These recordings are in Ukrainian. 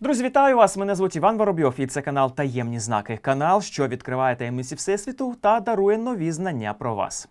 Друзі, вітаю вас! Мене звуть Іван Воробйов, і це канал Таємні знаки. Канал, що відкриває таємниці Всесвіту та дарує нові знання про вас.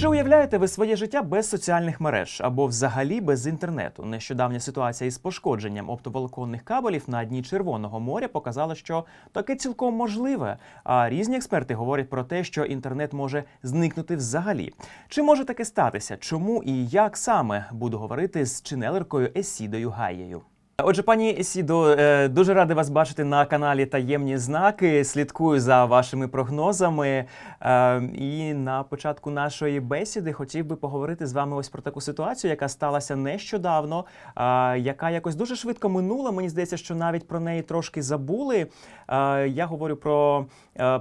Чи уявляєте ви своє життя без соціальних мереж або взагалі без інтернету? Нещодавня ситуація із пошкодженням оптоволоконних кабелів на дні Червоного моря показала, що таке цілком можливе. А різні експерти говорять про те, що інтернет може зникнути взагалі. Чи може таке статися? Чому і як саме буду говорити з чинелеркою Есідою Гаєю? Отже, пані Есідо, е, дуже радий вас бачити на каналі Таємні знаки. Слідкую за вашими прогнозами. Е, І на початку нашої бесіди хотів би поговорити з вами ось про таку ситуацію, яка сталася нещодавно, е, яка якось дуже швидко минула. Мені здається, що навіть про неї трошки забули. Я говорю про,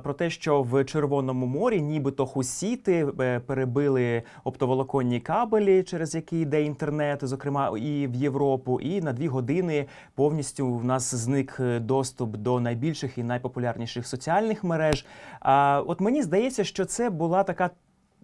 про те, що в Червоному морі нібито хусіти перебили оптоволоконні кабелі, через які йде інтернет, зокрема і в Європу, і на дві години повністю в нас зник е, доступ до найбільших і найпопулярніших соціальних мереж. А от мені здається, що це була така.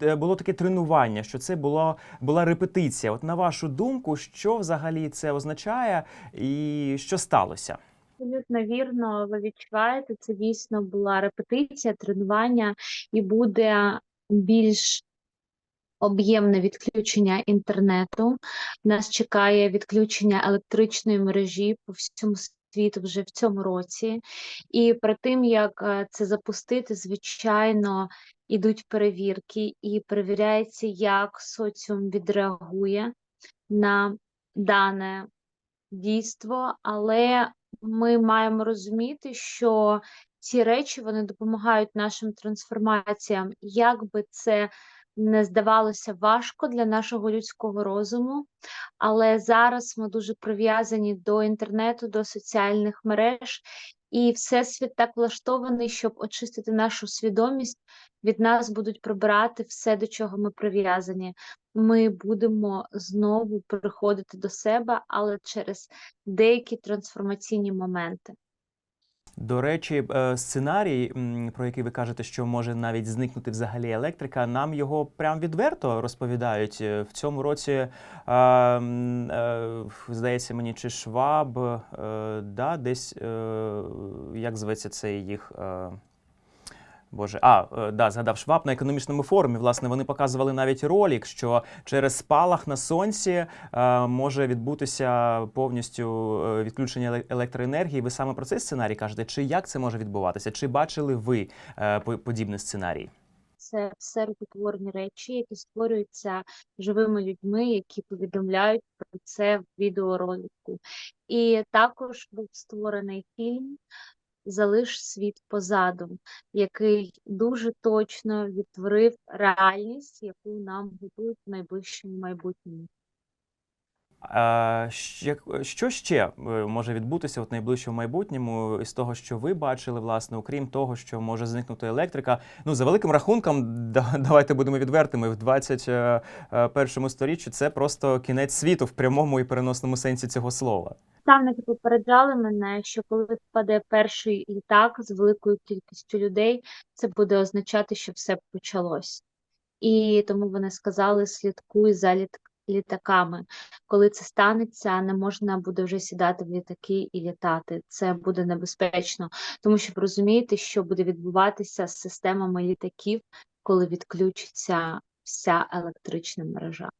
е, Було таке тренування, що це було, була репетиція. От на вашу думку, що взагалі це означає, і що сталося? Абсолютно вірно, ви відчуваєте, це дійсно була репетиція, тренування, і буде більш об'ємне відключення інтернету. Нас чекає відключення електричної мережі по всьому світу вже в цьому році. І перед тим, як е, це запустити, звичайно, ідуть перевірки, і перевіряється, як соціум відреагує на дане дійство, але ми маємо розуміти, що ці речі вони допомагають нашим трансформаціям, як би це не здавалося важко для нашого людського розуму, але зараз ми дуже прив'язані до інтернету, до соціальних мереж, і всесвіт так влаштований, щоб очистити нашу свідомість. Від нас будуть прибирати все, до чого ми прив'язані. Ми будемо знову приходити до себе, але через деякі трансформаційні моменти. До речі, е, сценарій, про який ви кажете, що може навіть зникнути взагалі електрика, нам його прям відверто розповідають. Е, В цьому році, е, здається мені, чи Шваб, да, десь, як зветься цей їх. Боже, а е, да, згадав Шваб на економічному форумі. Власне, вони показували навіть ролик, що через спалах на сонці е, може відбутися повністю е, відключення електроенергії. Ви саме про цей сценарій кажете? Чи як це може відбуватися? Чи бачили ви е, подібний сценарій? Це все рукотворні речі, які створюються живими людьми, які повідомляють про це в відеоролику. І також був створений фільм Залиш світ позаду, який дуже точно відтворив реальність, яку нам готують в найближчому майбутньому. Е, Що ще е, може відбутися в найближчому майбутньому із того, що ви бачили, власне, окрім того, що може зникнути електрика? Ну, за великим рахунком, давайте будемо відвертими, в 21 сторіччі це просто кінець світу в прямому і переносному сенсі цього слова. Наставники попереджали мене, що коли впаде перший літак з великою кількістю людей, це буде означати, що все почалось. І тому вони сказали: слідкуй за літ- літаками. Коли це станеться, не можна буде вже сідати в літаки і літати. Це буде небезпечно, тому що ви розумієте, що буде відбуватися з системами літаків, коли відключиться вся електрична мережа.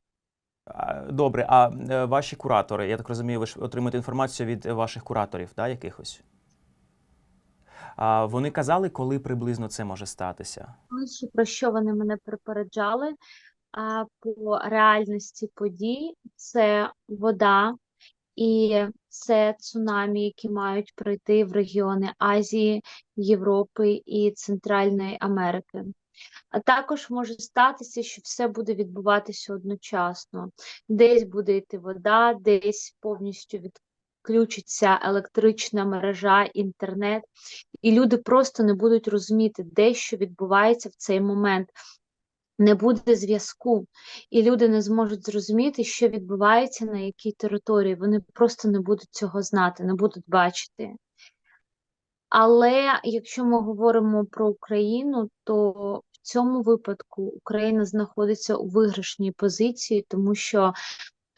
Добре, а е, ваші куратори, я так розумію, ви ж отримуєте інформацію від ваших кураторів, да, якихось? А вони казали, коли приблизно це може статися? Про що вони мене попереджали, по реальності подій це вода і це цунамі, які мають прийти в регіони Азії, Європи і Центральної Америки. А також може статися, що все буде відбуватися одночасно. Десь буде йти вода, десь повністю відключиться електрична мережа, інтернет, і люди просто не будуть розуміти, де що відбувається в цей момент. Не буде зв'язку, і люди не зможуть зрозуміти, що відбувається на якій території. Вони просто не будуть цього знати, не будуть бачити. Але якщо ми говоримо про Україну, то в цьому випадку Україна знаходиться у виграшній позиції, тому що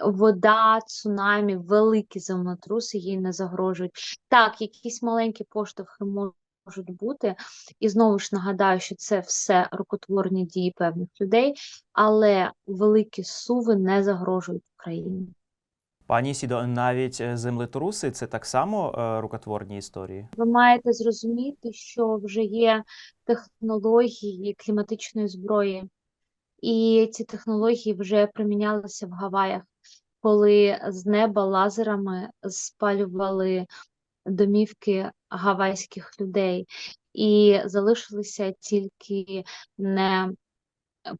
вода, цунамі, великі землетруси їй не загрожують. Так, якісь маленькі поштовхи можуть бути, і знову ж нагадаю, що це все рукотворні дії певних людей, але великі суви не загрожують Україні. Пані Сідо, навіть е, землетруси це так само е, рукотворні історії. Ви маєте зрозуміти, що вже є технології кліматичної зброї, і ці технології вже примінялися в Гаваях, коли з неба лазерами спалювали домівки гавайських людей, і залишилися тільки не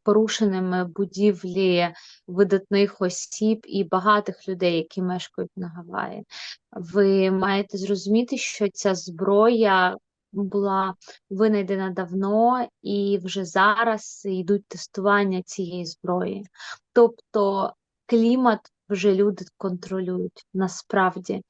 порушеними будівлі видатних осіб і багатих людей, які мешкають на Гаваї. Ви маєте зрозуміти, що ця зброя була винайдена давно, і вже зараз йдуть тестування цієї зброї. Тобто клімат вже люди контролюють насправді.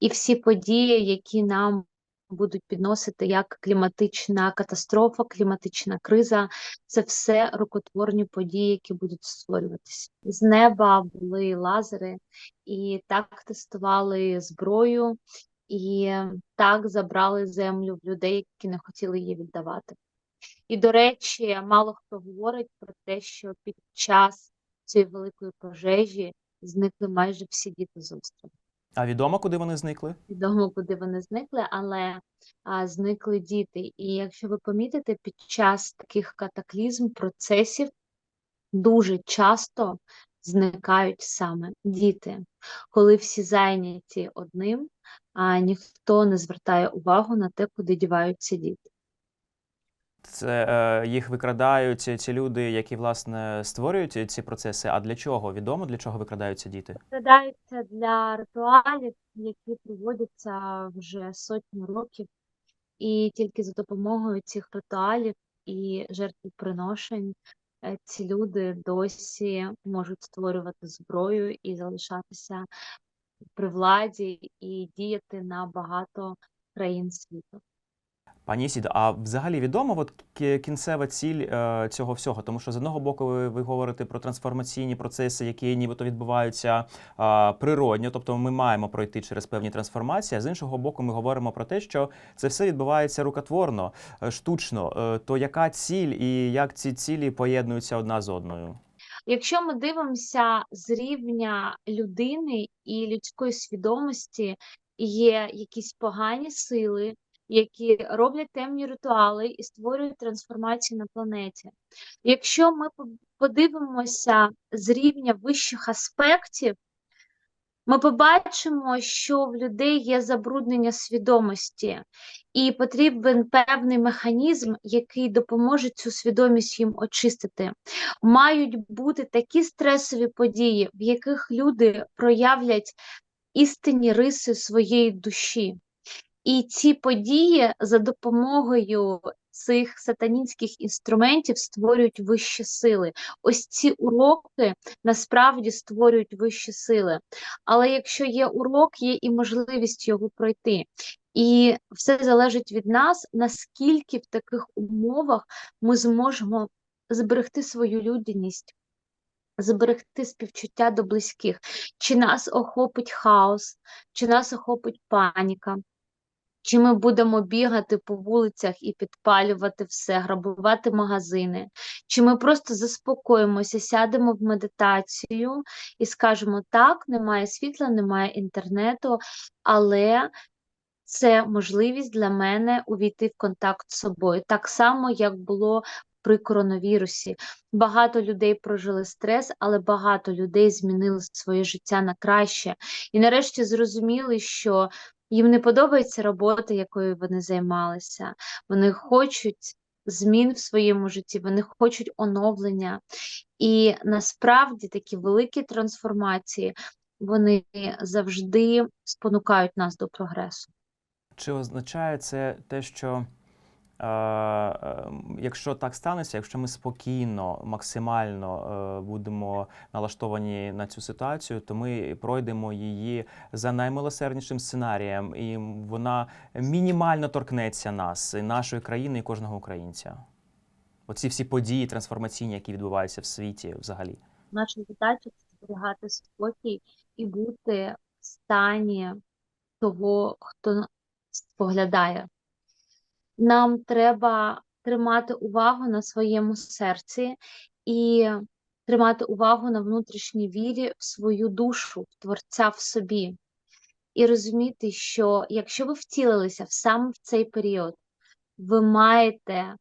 І всі події, які нам будуть підносити як кліматична катастрофа, кліматична криза, це все рукотворні події, які будуть створюватися. З неба були лазери, і так тестували зброю, і так забрали землю в людей, які не хотіли її віддавати. І, до речі, мало хто говорить про те, що під час цієї великої пожежі зникли майже всі діти з острова. А відомо, куди вони зникли? Відомо, куди вони зникли, але а, зникли діти. І якщо ви помітите, під час таких катаклізм, процесів дуже часто зникають саме діти. Коли всі зайняті одним, а ніхто не звертає увагу на те, куди діваються діти. Це е, їх викрадають ці- люди, які власне створюють ці процеси. А для чого? Відомо для чого викрадаються діти? Складаються для ритуалів, які проводяться вже сотні років, і тільки за допомогою цих ритуалів і жертвоприношень е, ці люди досі можуть створювати зброю і залишатися при владі і діяти на багато країн світу. Пані Сідо, а взагалі відомо от кінцева ціль е, цього всього? Тому що з одного боку ви, ви говорите про трансформаційні процеси, які нібито відбуваються е, природньо, тобто ми маємо пройти через певні трансформації. А з іншого боку, ми говоримо про те, що це все відбувається рукотворно, е, штучно. Е, то яка ціль і як ці цілі поєднуються одна з одною? Якщо ми дивимося з рівня людини і людської свідомості, є якісь погані сили, які роблять темні ритуали і створюють трансформацію на планеті. Якщо ми подивимося з рівня вищих аспектів, ми побачимо, що в людей є забруднення свідомості, і потрібен певний механізм, який допоможе цю свідомість їм очистити мають бути такі стресові події, в яких люди проявлять істинні риси своєї душі. І ці події за допомогою цих сатанінських інструментів створюють вищі сили. Ось ці уроки насправді створюють вищі сили. Але якщо є урок, є і можливість його пройти. І все залежить від нас, наскільки в таких умовах ми зможемо зберегти свою людяність, зберегти співчуття до близьких. Чи нас охопить хаос, чи нас охопить паніка, чи ми будемо бігати по вулицях і підпалювати все, грабувати магазини, чи ми просто заспокоїмося, сядемо в медитацію і скажемо: так, немає світла, немає інтернету, але це можливість для мене увійти в контакт з собою. Так само, як було при коронавірусі. Багато людей прожили стрес, але багато людей змінили своє життя на краще. І нарешті зрозуміли, що їм не подобається робота, якою вони займалися. Вони хочуть змін в своєму житті, вони хочуть оновлення. І насправді такі великі трансформації вони завжди спонукають нас до прогресу. Чи означає це те, що якщо так станеться, якщо ми спокійно, максимально е, будемо налаштовані на цю ситуацію, то ми пройдемо її за наймилосерднішим сценарієм, і вона мінімально торкнеться нас, нашої країни і кожного українця? Оці всі події трансформаційні, які відбуваються в світі взагалі. Наша задача це зберігати спокій і бути в стані того, хто споглядає. Нам треба тримати увагу на своєму серці і тримати увагу на внутрішній вірі в свою душу, в Творця в собі. І розуміти, що якщо ви втілилися в саме в цей період, ви маєте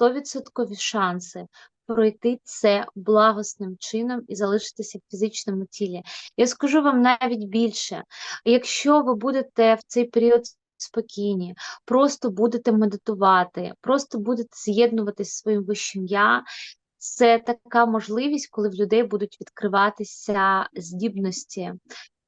100% шанси пройти це благосним чином і залишитися в фізичному тілі. Я скажу вам навіть більше, якщо ви будете в цей період спокійні, просто будете медитувати, просто будете з'єднуватися зі своїм вищим я. Це така можливість, коли в людей будуть відкриватися здібності,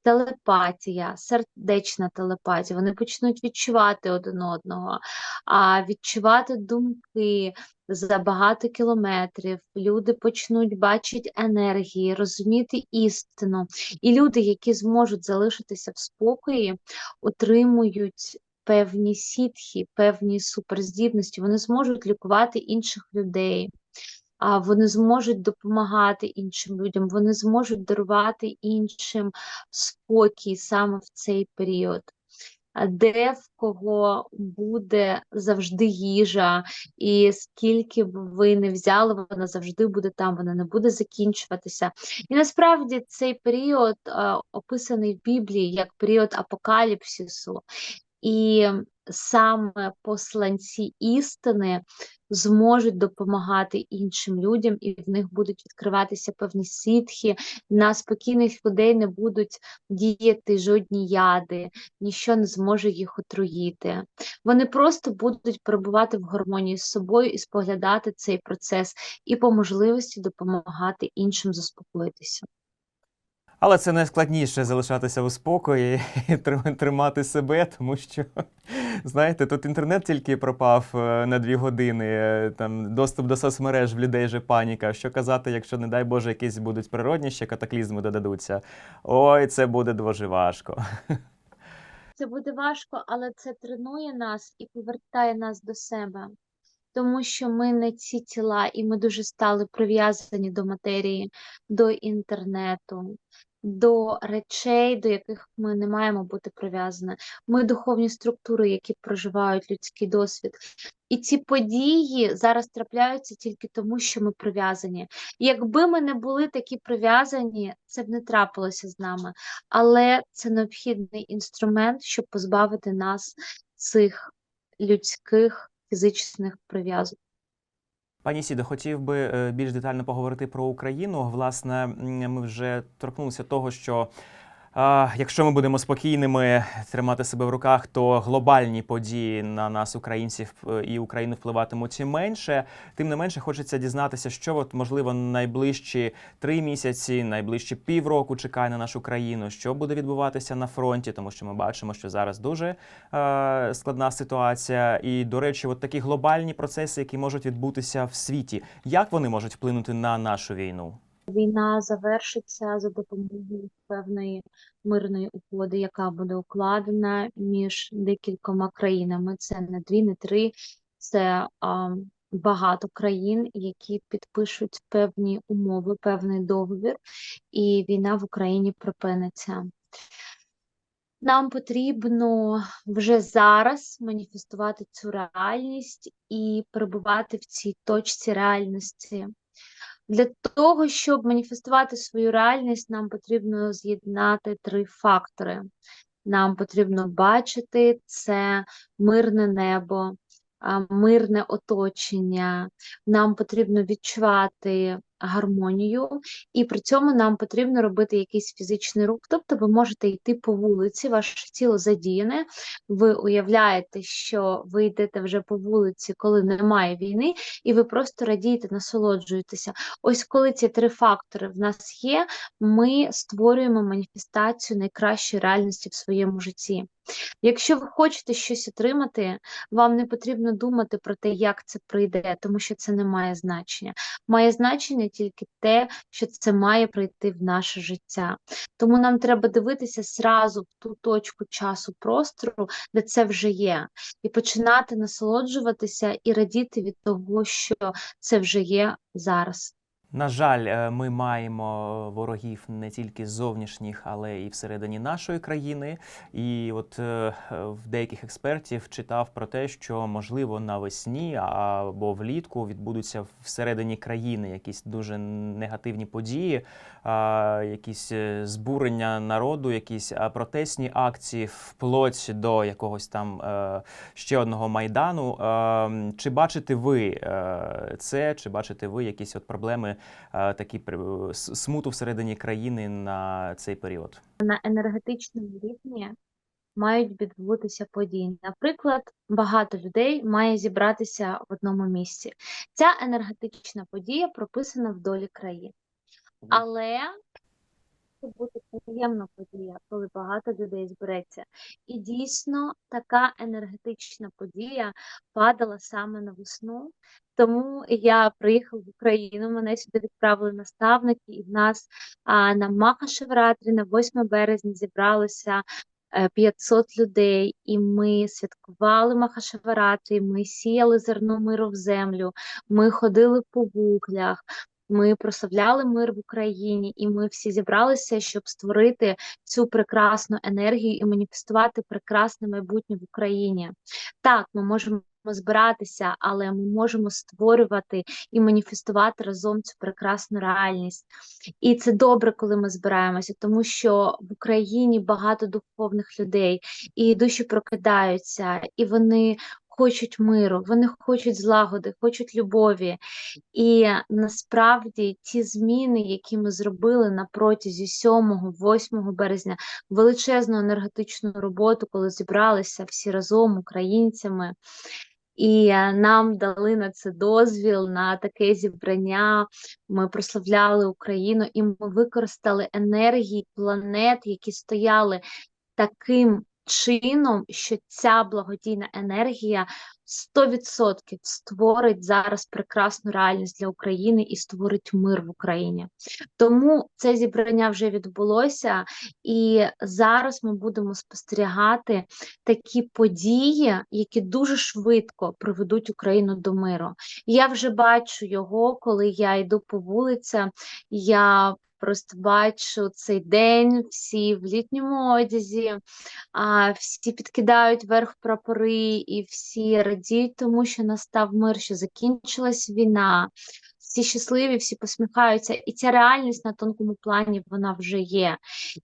телепатія, сердечна телепатія. Вони почнуть відчувати один одного, а відчувати думки за багато кілометрів. Люди почнуть бачити енергії, розуміти істину. І люди, які зможуть залишитися в спокої, отримують. Певні сітхи, певні суперздібності, вони зможуть лікувати інших людей, вони зможуть допомагати іншим людям, вони зможуть дарувати іншим спокій саме в цей період. Де в кого буде завжди їжа, і скільки б ви не взяли, вона завжди буде там, вона не буде закінчуватися. І насправді цей період е, описаний в Біблії як період апокаліпсису, і саме посланці істини зможуть допомагати іншим людям, і в них будуть відкриватися певні сітхи. На спокійних людей не будуть діяти жодні яди, ніщо не зможе їх отруїти. Вони просто будуть перебувати в гармонії з собою і споглядати цей процес, і по можливості допомагати іншим заспокоїтися. Але це найскладніше залишатися у спокої і тримати себе, тому що, знаєте, тут інтернет тільки пропав е, на дві години, е, там доступ до соцмереж в людей вже паніка. Що казати, якщо, не дай Боже, якісь будуть природні ще катаклізми додадуться. Ой, це буде дуже важко. Це буде важко, але це тренує нас і повертає нас до себе, тому що ми не ці тіла, і ми дуже стали прив'язані до матерії, до інтернету, до речей, до яких ми не маємо бути прив'язані. Ми духовні структури, які проживають людський досвід. І ці події зараз трапляються тільки тому, що ми прив'язані. Якби ми не були такі прив'язані, це б не трапилося з нами. Але це необхідний інструмент, щоб позбавити нас цих людських фізичних прив'язок. Пані Сідо, хотів би е, більш детально поговорити про Україну. Власне, ми вже торкнулися того, що якщо ми будемо спокійними, тримати себе в руках, то глобальні події на нас, українців е, і Україну впливатимуть і менше. Тим не менше, хочеться дізнатися, що от можливо найближчі три місяці, найближчі півроку чекає на нашу країну, що буде відбуватися на фронті, тому що ми бачимо, що зараз дуже е, складна ситуація. І, до речі, от такі глобальні процеси, які можуть відбутися в світі, як вони можуть вплинути на нашу війну? Війна завершиться за допомогою певної мирної угоди, яка буде укладена між декількома країнами. Це не дві, не три, це а, багато країн, які підпишуть певні умови, певний договір, і війна в Україні припиниться. Нам потрібно вже зараз маніфестувати цю реальність і перебувати в цій точці реальності. Для того, щоб маніфестувати свою реальність, нам потрібно з'єднати три фактори. Нам потрібно бачити це мирне небо, мирне оточення. Нам потрібно відчувати гармонію, і при цьому нам потрібно робити якийсь фізичний рух. Тобто ви можете йти по вулиці, ваше тіло задіяне, ви уявляєте, що ви йдете вже по вулиці, коли немає війни, і ви просто радієте, насолоджуєтеся. Ось коли ці три фактори в нас є, ми створюємо маніфестацію найкращої реальності в своєму житті. Якщо ви хочете щось отримати, вам не потрібно думати про те, як це прийде, тому що це не має значення. Має значення тільки те, що це має прийти в наше життя. Тому нам треба дивитися зразу в ту точку часу простору, де це вже є, і починати насолоджуватися і радіти від того, що це вже є зараз. На жаль, е, ми маємо ворогів не тільки зовнішніх, але і всередині нашої країни. І от е, в деяких експертів читав про те, що можливо навесні або влітку відбудуться всередині країни якісь дуже негативні події, якісь е, збурення народу, якісь протестні акції, вплоть до якогось там е, ще одного майдану. Е, Чи бачите ви е, це? Чи бачите ви якісь от проблеми? Е, такі смуту всередині країни на цей період. на енергетичному рівні мають відбутися події. Наприклад, багато людей має зібратися в одному місці. Ця енергетична подія прописана в долі країни. Але це буде приємна подія, коли багато людей збереться. І дійсно така енергетична подія падала саме на весну. Тому я приїхала в Україну, мене сюди відправили наставники, і в нас а, на Маха-Шевратрі на 8 березня зібралося е, 500 людей, і ми святкували Махашевратрі, ми сіяли зерно миру в землю, ми ходили по вуглях, ми прославляли мир в Україні, і ми всі зібралися, щоб створити цю прекрасну енергію і маніфестувати прекрасне майбутнє в Україні. Так, ми можемо збиратися, але ми можемо створювати і маніфестувати разом цю прекрасну реальність. І це добре, коли ми збираємося, тому що в Україні багато духовних людей, і душі прокидаються, і вони хочуть миру, вони хочуть злагоди, хочуть любові. І насправді ті зміни, які ми зробили на протязі 7-8 березня, величезну енергетичну роботу, коли зібралися всі разом українцями. І нам дали на це дозвіл на таке зібрання. Ми прославляли Україну, і ми використали енергії планет, які стояли таким чином, що ця благодійна енергія 100% створить зараз прекрасну реальність для України і створить мир в Україні. Тому це зібрання вже відбулося, і зараз ми будемо спостерігати такі події, які дуже швидко приведуть Україну до миру. Я вже бачу його, коли я йду по вулицям. Я просто бачу цей день, всі в літньому одязі, а, всі підкидають вверх прапори, і всі радіють, тому що настав мир, що закінчилась війна. Всі щасливі, всі посміхаються, і ця реальність на тонкому плані вона вже є.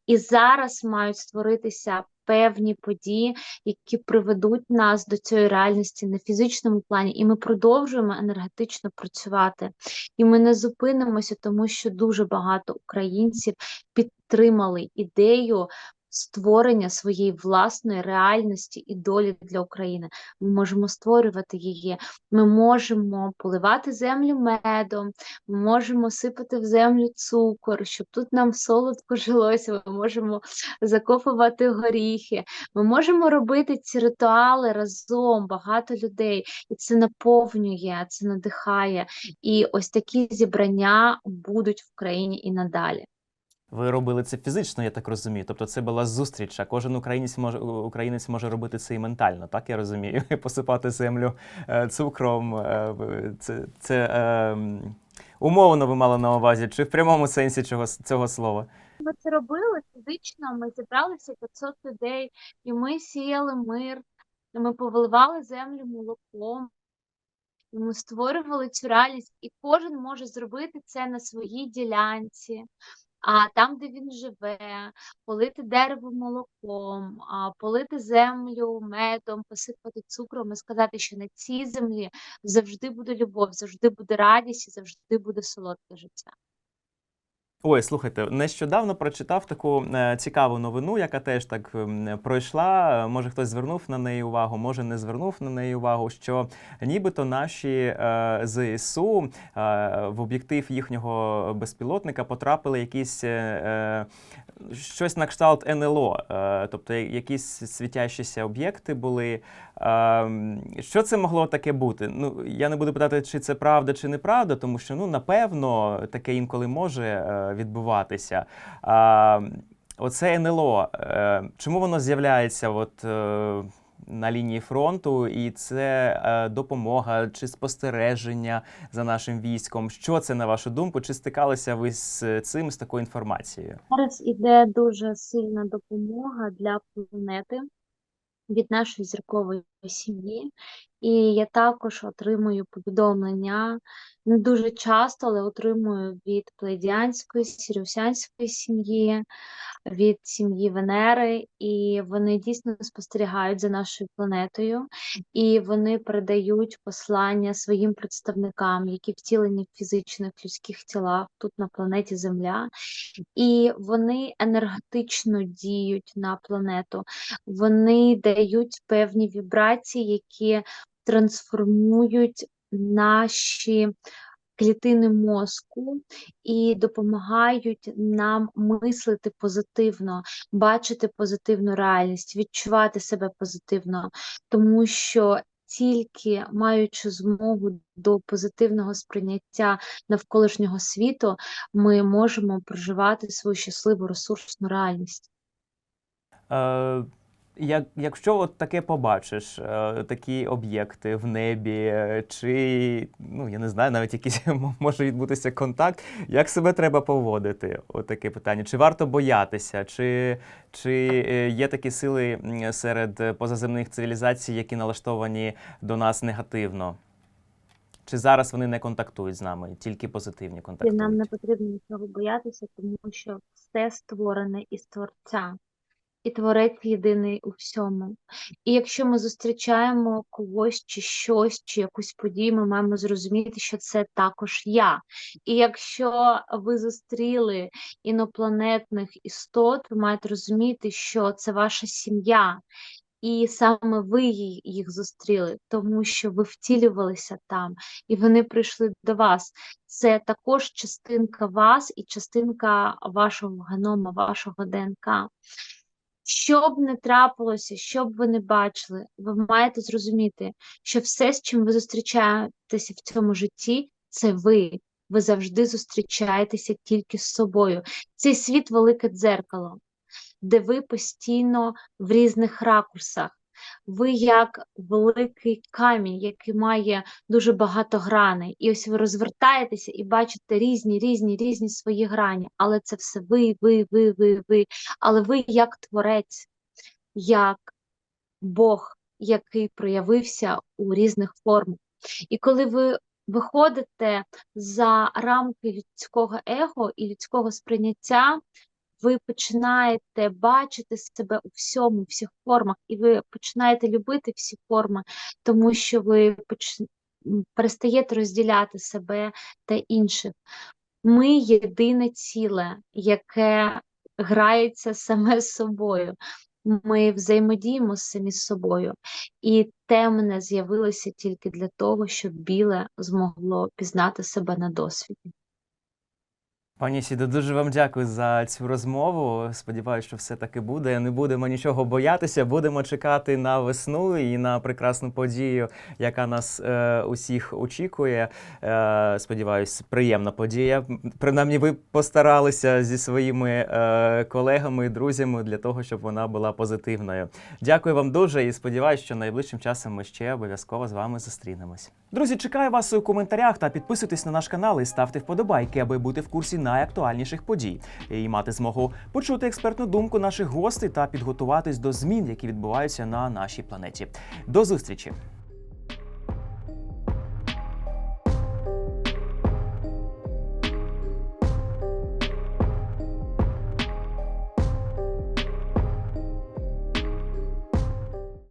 І зараз мають створитися певні події, які приведуть нас до цієї реальності на фізичному плані, і ми продовжуємо енергетично працювати. І ми не зупинимося, тому що дуже багато українців підтримали ідею створення своєї власної реальності і долі для України. Ми можемо створювати її. Ми можемо поливати землю медом, ми можемо сипати в землю цукор, щоб тут нам солодко жилося. Ми можемо закопувати горіхи. Ми можемо робити ці ритуали разом, багато людей, і це наповнює, це надихає. І ось такі зібрання будуть в країні і надалі. Ви робили це фізично, я так розумію. Тобто це була зустріч, а кожен українець може українець може робити це і ментально, так я розумію. Посипати землю е, цукром. е, Це, це е, умовно ви мали на увазі, чи в прямому сенсі цього, цього слова? Ми це робили фізично, ми зібралися 500 людей, і ми сіяли мир, ми повиливали землю молоком, ми створювали цю реальність, і кожен може зробити це на своїй ділянці. А там, де він живе, полити дерево молоком, а полити землю медом, посипати цукром і сказати, що на цій землі завжди буде любов, завжди буде радість і завжди буде солодке життя. Ой, слухайте, нещодавно прочитав таку е, цікаву новину, яка теж так ем, пройшла. Може, хтось звернув на неї увагу, може не звернув на неї увагу. Що нібито наші е, ЗСУ е, в об'єктив їхнього безпілотника потрапили якісь. Е, е, Щось на кшталт НЛО, е, тобто якісь світящіся об'єкти були. Е, Що це могло таке бути? Ну, я не буду питати, чи це правда, чи неправда, тому що ну, напевно таке інколи може е, відбуватися. А, Оце НЛО. е, Чому воно з'являється от, е, на лінії фронту, і це е, допомога чи спостереження за нашим військом. Що це на вашу думку? Чи стикалися ви з цим з такою інформацією? Зараз іде дуже сильна допомога для планети від нашої зіркової сім'ї. І я також отримую повідомлення не дуже часто, але отримую від плейдіанської, сіріусянської сім'ї, від сім'ї Венери, і вони дійсно спостерігають за нашою планетою, і вони передають послання своїм представникам, які втілені в фізичних людських тілах тут на планеті Земля, і вони енергетично діють на планету. Вони дають певні вібрації, які трансформують наші клітини мозку і допомагають нам мислити позитивно, бачити позитивну реальність, відчувати себе позитивно, тому що тільки маючи змогу до позитивного сприйняття навколишнього світу, ми можемо проживати свою щасливу ресурсну реальність. Е, як, якщо от таке побачиш, е, такі об'єкти в небі, чи ну я не знаю, навіть якийсь може відбутися контакт, як себе треба поводити? От таке питання. Чи варто боятися, чи, чи е, є такі сили серед позаземних цивілізацій, які налаштовані до нас негативно? Чи зараз вони не контактують з нами, тільки позитивні І контактують? нам не потрібно нічого боятися, тому що все створене із Творця, і Творець єдиний у всьому. І якщо ми зустрічаємо когось чи щось, чи якусь подію, ми маємо зрозуміти, що це також я. І якщо ви зустріли інопланетних істот, ви маєте розуміти, що це ваша сім'я. І саме ви їх зустріли, тому що ви втілювалися там, і вони прийшли до вас. Це також частинка вас і частинка вашого генома, вашого ДНК. Що б не трапилося, що б ви не бачили, ви маєте зрозуміти, що все, з чим ви зустрічаєтеся в цьому житті, це ви. Ви завжди зустрічаєтеся тільки з собою. Цей світ велике дзеркало, де ви постійно в різних ракурсах. Ви як великий камінь, який має дуже багато граней. І ось ви розвертаєтеся і бачите різні, різні, різні свої грані. Але це все ви, ви, ви, ви, ви. Але ви як творець, як Бог, який проявився у різних формах. І коли ви виходите за рамки людського его і людського сприйняття, ви починаєте бачити себе у всьому, у всіх формах, і ви починаєте любити всі форми, тому що ви поч... перестаєте розділяти себе та інших. Ми єдине ціле, яке грається саме з собою. Ми взаємодіємо самі з собою, і темне з'явилося тільки для того, щоб біле змогло пізнати себе на досвіді. Пані Сідо, дуже вам дякую за цю розмову. Сподіваюся, що все таки буде. Не будемо нічого боятися. Будемо чекати на весну і на прекрасну подію, яка нас е, усіх очікує. Е, сподіваюсь, приємна подія. Принаймні, ви постаралися зі своїми е, колегами і друзями для того, щоб вона була позитивною. Дякую вам дуже і сподіваюся, що найближчим часом ми ще обов'язково з вами зустрінемось. Друзі, чекаю вас у коментарях та підписуйтесь на наш канал і ставте вподобайки, аби бути в курсі найактуальніших подій і мати змогу почути експертну думку наших гостей та підготуватись до змін, які відбуваються на нашій планеті. До зустрічі!